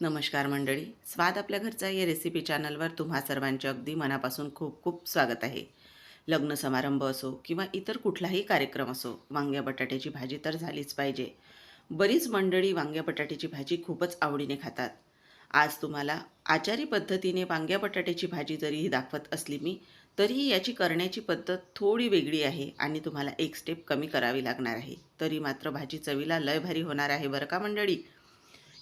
नमस्कार मंडळी. स्वाद आपल्या घरचा या रेसिपी चॅनलवर तुम्हा सर्वांचे अगदी मनापासून खूप खूप स्वागत आहे. लग्न समारंभ असो किंवा इतर कुठलाही कार्यक्रम असो वांग्या बटाट्याची भाजी तर झालीच पाहिजे. बरीच मंडळी वांग्या बटाट्याची भाजी खूपच आवडीने खातात. आज तुम्हाला आचारी पद्धतीने वांग्या बटाट्याची भाजी जरीही दाखवत असली मी तरीही याची करण्याची पद्धत थोडी वेगळी आहे आणि तुम्हाला एक स्टेप कमी करावी लागणार आहे. तरी मात्र भाजी चवीला लय भारी होणार आहे बरं का मंडळी?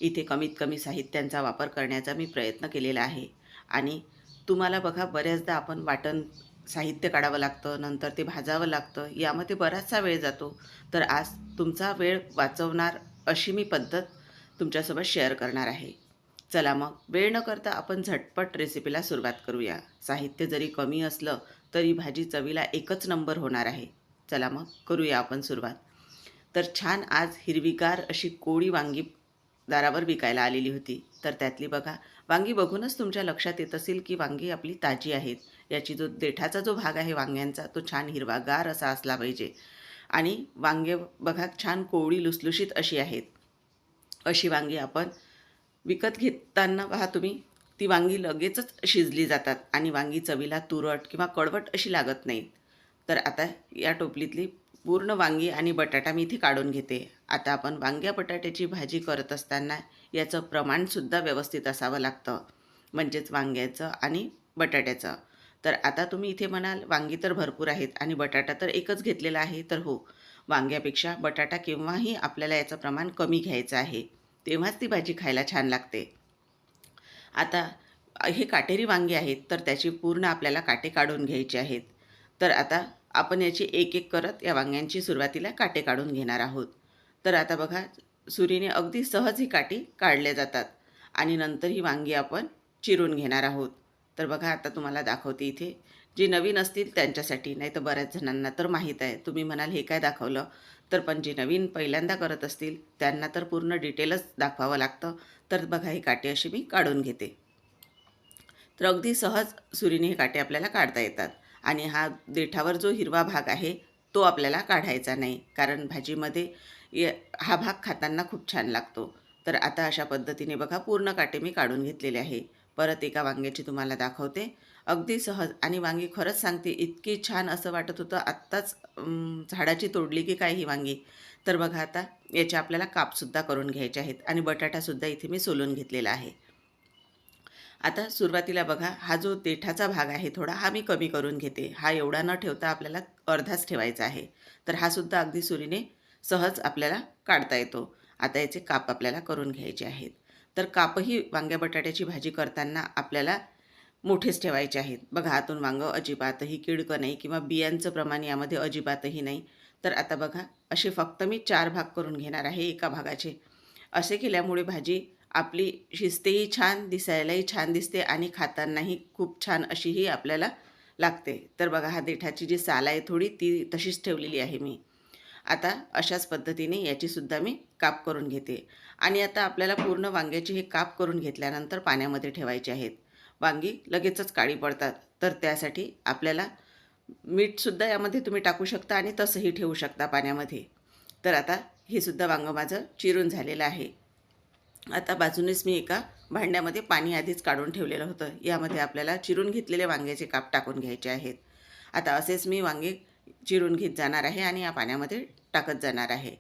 इथे कमीत कमी साहित्यांचा वापर करण्याचा मी प्रयत्न केलेला आहे. आणि तुम्हाला बघा बऱ्याचदा आपण वाटण साहित्य काढावं लागतं नंतर ते भाजावं लागतं यामध्ये बराचसा वेळ जातो. तर आज तुमचा वेळ वाचवणार अशी मी पद्धत तुमच्यासोबत शेअर करणार आहे. चला मग वेळ न करता आपण झटपट रेसिपीला सुरुवात करूया. साहित्य जरी कमी असलं तरी भाजी चवीला एकच नंबर होणार आहे. चला मग करूया आपण सुरुवात. तर छान आज हिरवीगार अशी कोळी वांगी दारावर विकायला आलेली होती. तर त्यातली बघा वांगी बघूनच तुमच्या लक्षात येत असेल की वांगी आपली ताजी आहेत. याची जो देठाचा जो भाग आहे वांग्यांचा तो छान हिरवागार असा असला पाहिजे. आणि वांगे बघा छान कोवळी लुसलुशीत अशी आहेत. अशी वांगी आपण विकत घेताना पहा तुम्ही ती वांगी लगेचच शिजली जातात आणि वांगी चवीला तुरट किंवा कडवट अशी लागत नाहीत. तर आता या टोपलीतली पूर्ण वांगी आणि बटाटा मी इथे काढून घेते. आता आपण वांग्या बटाट्याची भाजी करत असताना याचं प्रमाणसुद्धा व्यवस्थित असावं लागतं. म्हणजेच वांग्याचं आणि बटाट्याचं. तर आता तुम्ही इथे म्हणाल वांगी तर भरपूर आहेत आणि बटाटा तर एकच घेतलेला आहे तर हो. वांग्यापेक्षा बटाटा केव्हाही आपल्याला याचं प्रमाण कमी घ्यायचं आहे तेव्हाच ती भाजी खायला छान लागते. आता हे काटेरी वांगे आहेत तर त्याची पूर्ण आपल्याला काटे काढून घ्यायचे आहेत. तर आता आपण याची एक एक करत या वांग्यांची सुरुवातीला काटे काढून घेणार आहोत. तर आता बघा सुरीने अगदी सहज ही काठी काढल्या जातात आणि नंतर ही वांगी आपण चिरून घेणार आहोत. तर बघा आता तुम्हाला दाखवते इथे. जे नवीन असतील त्यांच्यासाठी नाही तर बऱ्याच जणांना तर माहीत आहे. तुम्ही म्हणाल हे काय दाखवलं? तर पण जे नवीन पहिल्यांदा करत असतील त्यांना तर पूर्ण डिटेलच दाखवावं लागतं. तर बघा ही काटे अशी मी काढून घेते. तर अगदी सहज सुरीने हे काटे आपल्याला काढता येतात. आणि हा देठावर जो हिरवा भाग आहे तो आपल्याला काढायचा नाही. कारण भाजीमध्ये य हा भाग खाताना खूप छान लागतो. तर आता अशा पद्धतीने बघा पूर्ण काटे मी काढून घेतलेले आहे. परत एका वांग्याची तुम्हाला दाखवते. अगदी सहज आणि वांगी खरंच सांगते इतकी छान असं वाटत होतं आत्ताच झाडाची तोडली की काय ही वांगी. तर बघा आता याचे आपल्याला कापसुद्धा करून घ्यायचे आहेत. आणि बटाटासुद्धा इथे मी सोलून घेतलेला आहे. आता सुरुवातीला बघा हा जो देठाचा भाग आहे थोडा हा मी कमी करून घेते. हा एवढा न ठेवता आपल्याला अर्धाच ठेवायचा आहे. तर हा सुद्धा अगदी सुरीने सहज आपल्याला काढता येतो. आता याचे काप आपल्याला करून घ्यायचे आहेत. तर कापही वांग्या बटाट्याची भाजी करताना आपल्याला मोठेच ठेवायचे आहेत. बघा आतून वांगं अजिबातही किडकं नाही किंवा बियांचं प्रमाण यामध्ये अजिबातही नाही. तर आता बघा असे फक्त मी चार भाग करून घेणार आहे एका भागाचे. असे केल्यामुळे भाजी आपली शिजतेही छान दिसायलाही छान दिसते आणि खातानाही खूप छान अशीही आपल्याला लागते. तर बघा हा देठाची जी साल आहे थोडी ती तशीच ठेवलेली आहे मी. आता अशाच पद्धतीने याचीसुद्धा मी काप करून घेते. आणि आता आपल्याला पूर्ण वांग्याची हे काप करून घेतल्यानंतर पाण्यामध्ये ठेवायचे आहेत. वांगी लगेचच काळी पडतात. तर त्यासाठी आपल्याला मीठसुद्धा यामध्ये तुम्ही टाकू शकता आणि तसंही ठेवू शकता पाण्यामध्ये. तर आता हे सुद्धा वांगं माझं चिरून झालेलं आहे. आता बाजूनेच मी एका भांड्यामध्ये पाणी आधीच काढून ठेवलेलं होतं. यामध्ये आपल्याला चिरून घेतलेले वांग्याचे काप टाकून घ्यायचे आहेत. आता असेच मी वांगे चिरून घेत जाणार आहे आणि या पाण्यामध्ये टाकत जाणार आहे.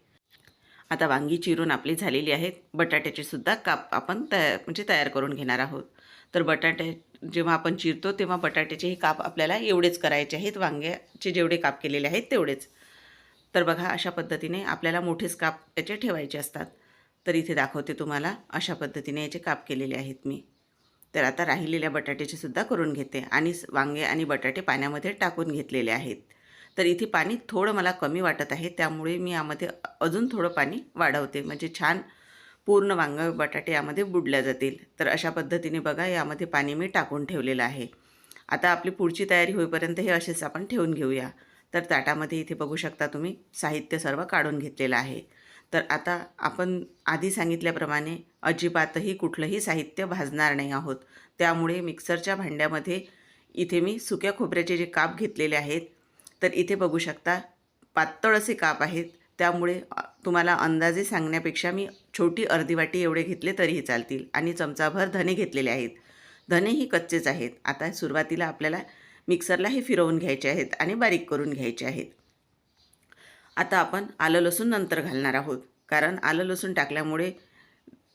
आता वांगी चिरून आपली झालेली आहेत. बटाट्याचे सुद्धा काप आपण तया म्हणजे तयार करून घेणार आहोत. तर बटाटे जेव्हा आपण चिरतो तेव्हा बटाट्याचे हे काप आपल्याला एवढेच करायचे आहेत. वांग्याचे जेवढे काप केलेले आहेत तेवढेच. तर बघा अशा पद्धतीने आपल्याला मोठेच काप त्याचे ठेवायचे असतात. तर इथे दाखवते तुम्हाला. अशा पद्धतीने याचे काप केलेले आहेत मी. तर आता राहिलेल्या बटाट्याचे सुद्धा करून घेते आणि वांगे आणि बटाटे पाण्यामध्ये टाकून घेतलेले आहेत. तर इथे पाणी थोडं मला कमी वाटत आहे त्यामुळे मी यामध्ये अजून थोडं पाणी वाढवते. म्हणजे छान पूर्ण वांग बटाटे यामध्ये बुडल्या जातील. तर अशा पद्धतीने बघा यामध्ये पाणी मी टाकून ठेवलेलं आहे. आता आपली पुढची तयारी होईपर्यंत हे असेच आपण ठेवून घेऊया. तर ताटामध्ये इथे बघू शकता तुम्ही साहित्य सर्व काढून घेतलेलं आहे. तर आता आपण आधी सांगितल्याप्रमाणे अजिबातही कुठलंही साहित्य भाजणार नाही आहोत. त्यामुळे मिक्सरच्या भांड्यामध्ये इथे मी सुक्या खोबऱ्याचे जे काप घेतलेले आहेत तर इथे बघू शकता पातळ असे काप आहेत. त्यामुळे तुम्हाला अंदाजे सांगण्यापेक्षा मी छोटी अर्धी वाटी एवढे घेतले तरीही चालतील आणि चमचाभर धने घेतलेले आहेत. धनेही कच्चेच आहेत. आता सुरुवातीला आपल्याला मिक्सरला हे फिरवून घ्यायचे आहेत आणि बारीक करून घ्यायचे आहेत. आता आपण आलं लसूण नंतर घालणार आहोत. कारण आलं लसूण टाकल्यामुळे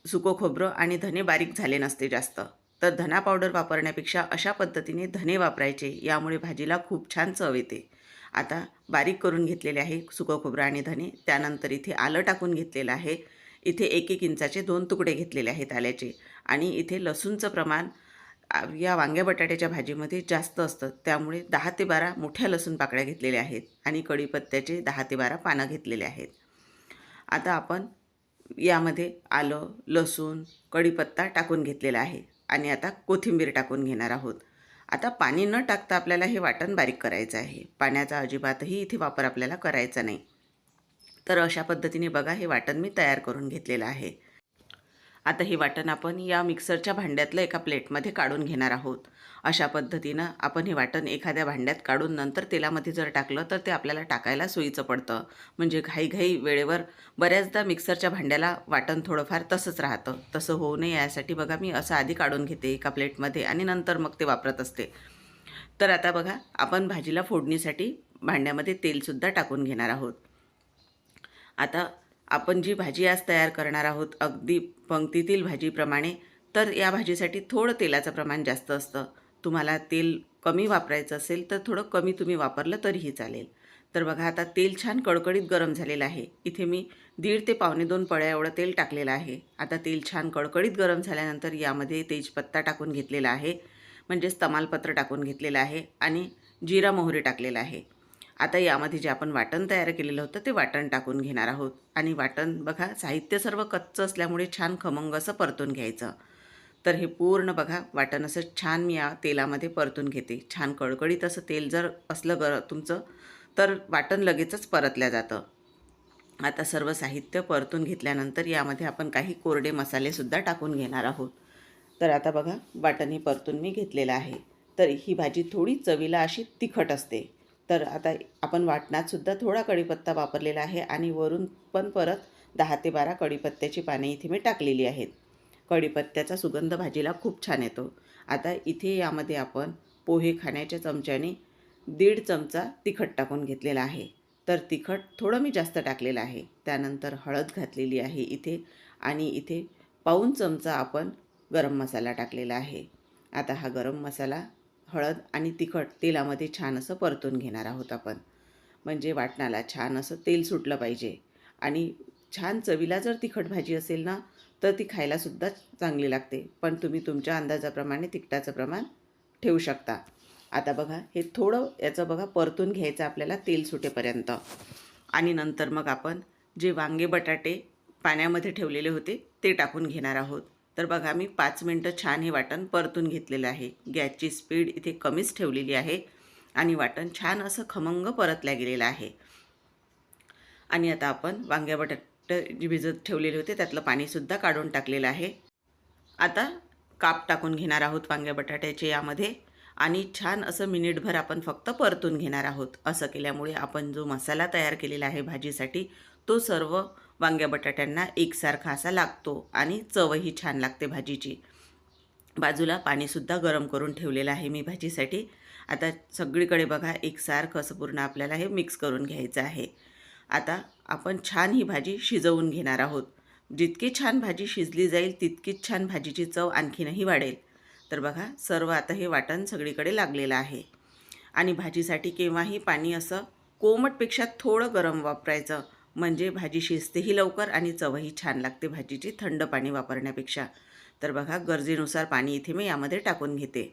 सुकं खोबरं आणि धने बारीक झाले नसते जास्त. तर धना पावडर वापरण्यापेक्षा अशा पद्धतीने धने वापरायचे यामुळे भाजीला खूप छान चव येते. आता बारीक करून घेतलेले आहे सुकं खोबरं आणि धने. त्यानंतर इथे आलं टाकून घेतलेलं आहे. इथे एक एक इंचाचे दोन तुकडे घेतलेले आहेत आल्याचे. आणि इथे लसूणचं प्रमाण या वांग्या बटाट्याच्या भाजीमध्ये जास्त असतं त्यामुळे दहा ते बारा मोठ्या लसूण पाकळ्या घेतलेल्या आहेत आणि कढीपत्त्याचे दहा ते बारा पानं घेतलेले आहेत. आता आपण यामध्ये आलं लसूण कढीपत्ता टाकून घेतलेला आहे आणि आता कोथिंबीर टाकून घेणार आहोत. आता पाणी न टाकता आपल्याला हे वाटण बारीक करायचं आहे. पाण्याचा अजिबातही इथे वापर आपल्याला करायचा नाही. तर अशा पद्धतीने बघा हे वाटण मी तयार करून घेतलेलं आहे. आता हे वाटण आपण या मिक्सरच्या भांड्यातलं एका प्लेटमध्ये काढून घेणार आहोत. अशा पद्धतीनं आपण हे वाटण एखाद्या भांड्यात काढून नंतर तेलामध्ये जर टाकलं तर ते आपल्याला टाकायला सोयीचं पडतं. म्हणजे घाईघाई वेळेवर बऱ्याचदा मिक्सरच्या भांड्याला वाटण थोडंफार तसंच राहतं. तसं होऊ नये यासाठी बघा मी असं आधी काढून घेते एका प्लेटमध्ये आणि नंतर मग ते वापरत असते. तर आता बघा आपण भाजीला फोडणीसाठी भांड्यामध्ये तेलसुद्धा टाकून घेणार आहोत. आता आपण जी भाजी आज तयार करणार आहोत अगदी पंक्तीतील भाजीप्रमाणे तर या भाजीसाठी थोडं तेलाचं प्रमाण जास्त असतं. तुम्हाला तेल कमी वापरायचं असेल तर थोडं कमी तुम्ही वापरलं तरीही चालेल. तर बघा आता तेल छान कडकडीत गरम झालेलं आहे. इथे मी दीड ते पावणे दोन पळ्या एवढं तेल टाकलेलं आहे. आता तेल छान कडकडीत गरम झाल्यानंतर यामध्ये तेजपत्ता टाकून घेतलेला आहे. म्हणजेच तमालपत्र टाकून घेतलेलं आहे आणि जिरा मोहरी टाकलेला आहे. आता यामध्ये जे आपण वाटण तयार केलेलं होतं ते वाटण टाकून घेणार आहोत. आणि वाटण बघा साहित्य सर्व कच्चं असल्यामुळे छान खमंग असं परतून घ्यायचं. तर हे पूर्ण बघा वाटण असं छान मी या तेलामध्ये परतून घेते. छान कडकडीत असं तेल जर असलं गर तुमचं तर वाटण लगेचच परतल्या जातं. आता सर्व साहित्य परतून घेतल्यानंतर यामध्ये आपण काही कोरडे मसालेसुद्धा टाकून घेणार आहोत. तर आता बघा वाटण हे परतून मी घेतलेलं आहे. तर ही भाजी थोडी चवीला अशी तिखट असते. तर आता आपण वाटणातसुद्धा थोडा कढीपत्ता वापरलेला आहे आणि वरून पण परत दहा ते बारा कढीपत्त्याची पाने इथे मी टाकलेली आहेत. कढीपत्त्याचा सुगंध भाजीला खूप छान येतो. आता इथे यामध्ये आपण पोहे खाण्याच्या चमच्याने दीड चमचा तिखट टाकून घेतलेला आहे. तर तिखट थोडं मी जास्त टाकलेलं आहे. त्यानंतर हळद घातलेली आहे इथे आणि इथे पाऊन चमचा आपण गरम मसाला टाकलेला आहे. आता हा गरम मसाला हळद आणि तिखट तेलामध्ये छान असं परतून घेणार आहोत आपण. म्हणजे वाटणाला छान असं तेल सुटलं पाहिजे. आणि छान चवीला जर तिखट भाजी असेल ना तर ती खायलासुद्धा चांगली लागते. पण तुम्ही तुमच्या अंदाजाप्रमाणे तिखटाचं प्रमाण ठेवू शकता. आता बघा हे थोडं याचं बघा परतून घ्यायचं आपल्याला तेल सुटेपर्यंत. आणि नंतर मग आपण जे वांगे बटाटे पाण्यामध्ये ठेवलेले होते ते टाकून घेणार आहोत. तर बघा मी पाच मिनटं छान हे वाटण परतून घेतलेलं आहे. गॅसची स्पीड इथे कमीच ठेवलेली आहे आणि वाटण छान असं खमंग परतल्या गेलेलं आहे. आणि आता आपण वांग्या बटाटे जे भिजत ठेवलेले होते त्यातलं पाणीसुद्धा काढून टाकलेलं आहे. आता काप टाकून घेणार आहोत वांग्या बटाट्याचे यामध्ये आणि छान असं मिनिटभर आपण फक्त परतून घेणार आहोत. असं केल्यामुळे आपण जो मसाला तयार केलेला आहे भाजीसाठी तो सर्व वांग्या बटाट्यांना एकसारखा असा लागतो आणि चवही छान लागते भाजीची. बाजूला पाणीसुद्धा गरम करून ठेवलेलं आहे मी भाजीसाठी. आता सगळीकडे बघा एकसारखं असं पूर्ण आपल्याला हे मिक्स करून घ्यायचं आहे. आता आपण छान ही भाजी शिजवून घेणार आहोत. जितकी छान भाजी शिजली जाईल तितकीच छान भाजीची चव आणखीनही वाढेल. तर बघा सर्व आता हे वाटण सगळीकडे लागलेलं आहे. आणि भाजीसाठी केव्हाही पाणी असं कोमटपेक्षा थोडं गरम वापरायचं. म्हणजे भाजी शिजतेही लवकर आणि चवही छान लागते भाजीची थंड पाणी वापरण्यापेक्षा. तर बघा गरजेनुसार पाणी इथे मी यामध्ये टाकून घेते.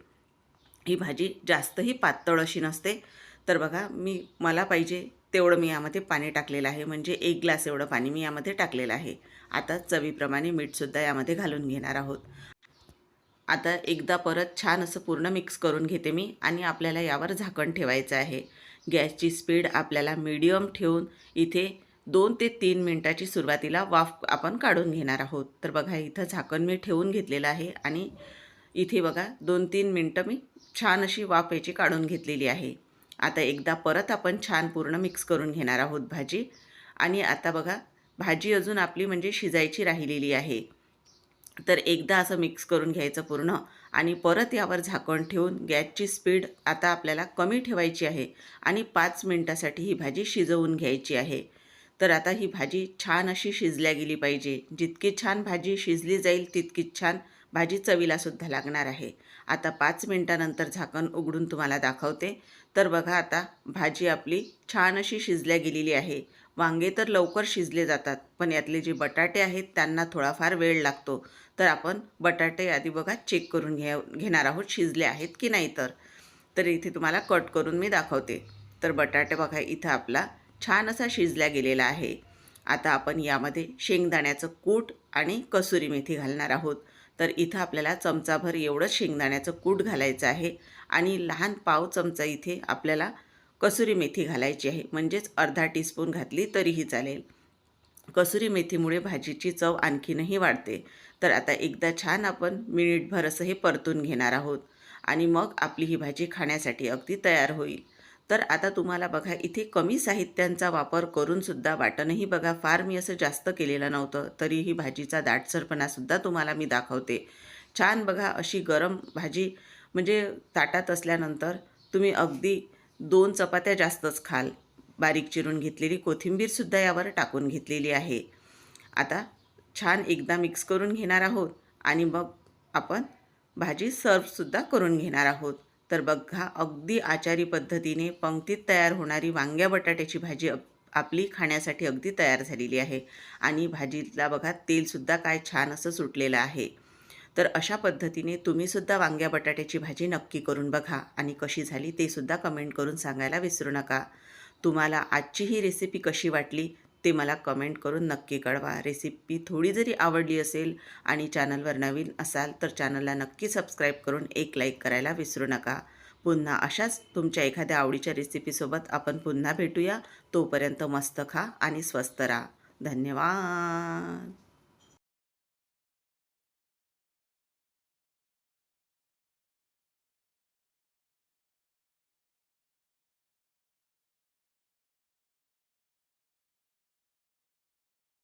ही भाजी जास्तही पातळ अशी नसते. तर बघा मी मला पाहिजे तेवढं मी यामध्ये पाणी टाकलेलं आहे. म्हणजे एक ग्लास एवढं पाणी मी यामध्ये टाकलेलं आहे. आता चवीप्रमाणे मीठसुद्धा यामध्ये घालून घेणार आहोत. आता एकदा परत छान असं पूर्ण मिक्स करून घेते मी आणि आपल्याला यावर झाकण ठेवायचं आहे. गॅसची स्पीड आपल्याला मीडियम ठेवून इथे दोन ते तीन मिनटाची सुरुवातीला वाफ आपण काढून घेणार आहोत. तर बघा इथं झाकण मी ठेवून घेतलेलं आहे आणि इथे बघा दोन तीन मिनटं मी छान अशी वाफ याची काढून घेतलेली आहे. आता एकदा परत आपण छान पूर्ण मिक्स करून घेणार आहोत भाजी. आणि आता बघा भाजी अजून आपली म्हणजे शिजायची राहिलेली आहे. तर एकदा असं मिक्स करून घ्यायचं पूर्ण आणि परत यावर झाकण ठेवून गॅसची स्पीड आता आपल्याला कमी ठेवायची आहे आणि पाच मिनटासाठी ही भाजी शिजवून घ्यायची आहे. तर आता ही भाजी छान अशी शिजल्या गेली पाहिजे. जितकी छान भाजी शिजली जाईल तितकीच छान भाजी चवीलासुद्धा लागणार आहे. आता पाच मिनटानंतर झाकण उघडून तुम्हाला दाखवते. तर बघा आता भाजी आपली छान अशी शिजल्या गेलेली आहे. वांगे तर लवकर शिजले जातात पण यातले जे बटाटे आहेत त्यांना थोडाफार वेळ लागतो. तर आपण बटाटे आधी बघा चेक करून घ्या घेणार आहोत शिजले आहेत की नाही तर. तर इथे तुम्हाला कट करून मी दाखवते. तर बटाटे बघा इथं आपला छान असा शिजला गेलेला आहे. आता आपण यामध्ये शेंगदाण्याचं कूट आणि कसुरी मेथी घालणार आहोत. तर इथं आपल्याला चमचाभर एवढंच शेंगदाण्याचं कूट घालायचं आहे आणि लहान पाव चमचा इथे आपल्याला कसुरी मेथी घालायची आहे. म्हणजेच अर्धा टीस्पून घातली तरीही चालेल. कसुरी मेथीमुळे भाजीची चव आणखीनही वाढते. तर आता एकदा छान आपण मिनिटभर असं हे परतून घेणार आहोत आणि मग आपली ही भाजी खाण्यासाठी अगदी तयार होईल. तर आता तुम्हाला बघा इथे कमी साहित्यांचा वापर करूनसुद्धा वाटणही बघा फार मी असं जास्त केलेलं नव्हतं तरीही भाजीचा दाटसरपणासुद्धा तुम्हाला मी दाखवते. छान बघा अशी गरम भाजी म्हणजे ताटात असल्यानंतर तुम्ही अगदी दोन चपात्या जास्तच खाल. बारीक चिरून घेतलेली कोथिंबीरसुद्धा यावर टाकून घेतलेली आहे. आता छान एकदा मिक्स करून घेणार आहोत आणि मग आपण भाजी सर्वसुद्धा करून घेणार आहोत. तर बघा अगदी आचारी पद्धतीने पंक्तीत तयार होणारी वांग्या बटाट्याची भाजी आपली खाण्यासाठी अगदी तयार झालेली आहे. आणि भाजीला बघा तेलसुद्धा काय छान असं सुटलेलं आहे. तर अशा पद्धतीने तुम्हीसुद्धा वांग्या बटाट्याची भाजी नक्की करून बघा आणि कशी झाली ते सुद्धा कमेंट करून सांगायला विसरू नका. तुम्हाला आजची ही रेसिपी कशी वाटली ते मला कमेंट करून नक्की कळवा. रेसिपी थोडी जरी आवडली असेल आणि चॅनलवर नवीन असाल तर चॅनलला नक्की सबस्क्राईब करून एक लाईक करायला विसरू नका. पुन्हा अशाच तुमच्या एखाद्या आवडीच्या रेसिपीसोबत आपण पुन्हा भेटूया. तोपर्यंत मस्त खा आणि स्वस्त राहा. धन्यवाद.